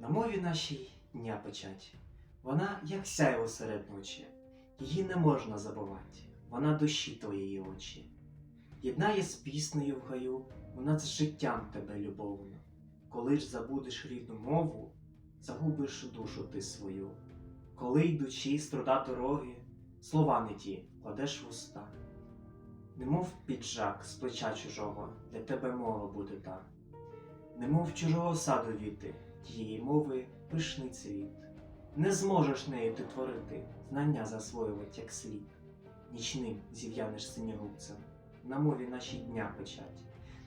На мові нашій дня печать. Вона як сяйво серед ночі. Її не можна забувати, вона душі твоєї очі. Єднає з піснею в гаю, вона з життям тебе любовно. Коли ж забудеш рідну мову, загубиш душу ти свою. Коли йдучи з труда дороги, слова не ті кладеш в уста. Немов піджак з плеча чужого, для тебе мова буде та. Немов чужого саду віти, тієї мови пишний цвіт. Не зможеш нею ти творити, знання засвоювать як слід. Нічним зів'янеш синьогубцем, на мові наші дня печать.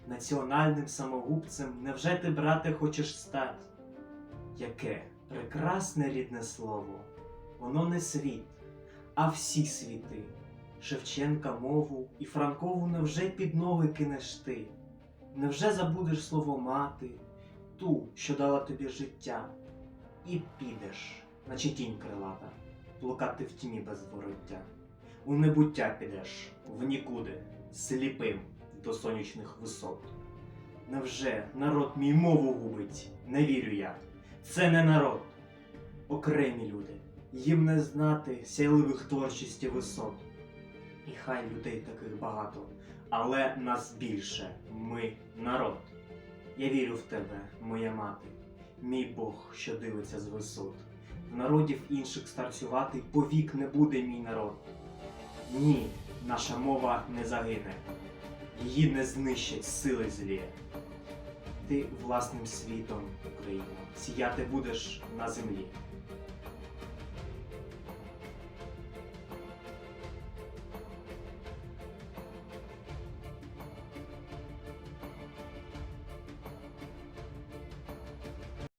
Національним самогубцем невже ти, брате, хочеш стать? Яке прекрасне рідне слово, воно не світ, а всі світи. Шевченка мову і Франкову невже під ноги кинеш ти? Невже забудеш слово мати, ту, що дала тобі життя, і підеш, наче тінь крилата, блукати в тіні без вороття. У небуття підеш, в нікуди, сліпим до сонячних висот. Невже народ мій мову губить? Не вірю я. Це не народ. Окремі люди. Їм не знати сяйливих творчості висот. І хай людей таких багато, але нас більше. Ми народ. Я вірю в тебе, моя мати, мій Бог, що дивиться з висот. В народів інших старцювати повік не буде мій народ. Ні, наша мова не загине, її не знищать сили злі. Ти власним світом, Україна, сіяти будеш на землі.